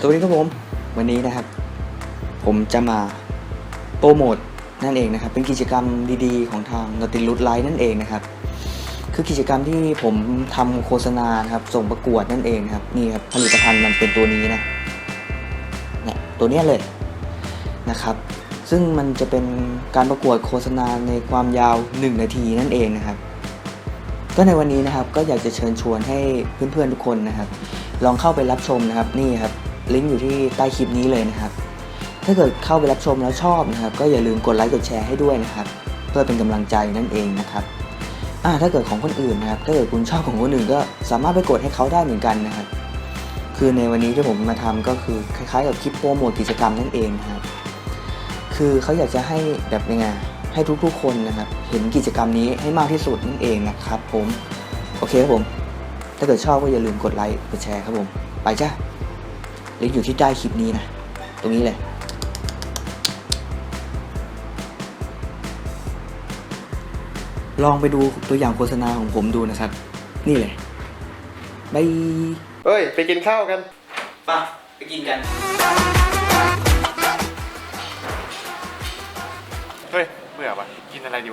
สวัสดีครับผม วันนี้นะครับ ผมจะมาโปรโมทนั่นเองนะครับ เป็นกิจกรรมดีๆ ของทางนติลุดไลท์นั่นเองนะครับ คือกิจกรรมที่ผมทำโฆษณาครับ ส่งประกวดนั่นเองครับ นี่ครับผลิตภัณฑ์มันเป็นตัวนี้นะเนี่ยตัวเนี้ยเลยนะครับ ซึ่งมันจะเป็นการประกวดโฆษณาในความยาว 1 นาทีนั่นเองนะครับ ก็ในวันนี้นะครับก็อยากจะเชิญชวนให้เพื่อนๆทุกคนนะครับ ลองเข้าไปรับชมนะครับนี่ครับ ลิงก์อยู่ที่ใต้คลิปนี้เลยนะครับ ถ้าเกิดเข้าไปรับชมแล้วชอบนะครับ ก็อย่าลืมกดไลค์กดแชร์ให้ด้วยนะครับ เพื่อเป็นกำลังใจนั่นเองนะครับอ่าถ้าเกิดของคนอื่นนะครับ ถ้าเกิดคุณชอบของคนอื่นก็สามารถไปกดให้เขาได้เหมือนกันนะครับ คือในวันนี้ที่ผมมาทำก็คือคล้ายๆ กับคลิปโปรโมทกิจกรรมนั่นเองนะครับ คือเขาอยากจะให้แบบยังไงให้ทุกๆ คนนะครับ เห็นกิจกรรมนี้ให้มากที่สุดนั่นเองนะครับ ผม โอเคครับผม ถ้าเกิดชอบก็อย่าลืมกดไลค์กดแชร์ครับผม ไปจ้า ลิงก์อยู่ที่ใต้คลิปนี้นะ ตรงนี้เลยลองไปดูตัวอย่างโฆษณาของผมดูนะครับ นี่เลยบายเฮ้ย ไปกินข้าวกันปะไปกินกัน เฮ้ยเบื่อปะกินอะไรดี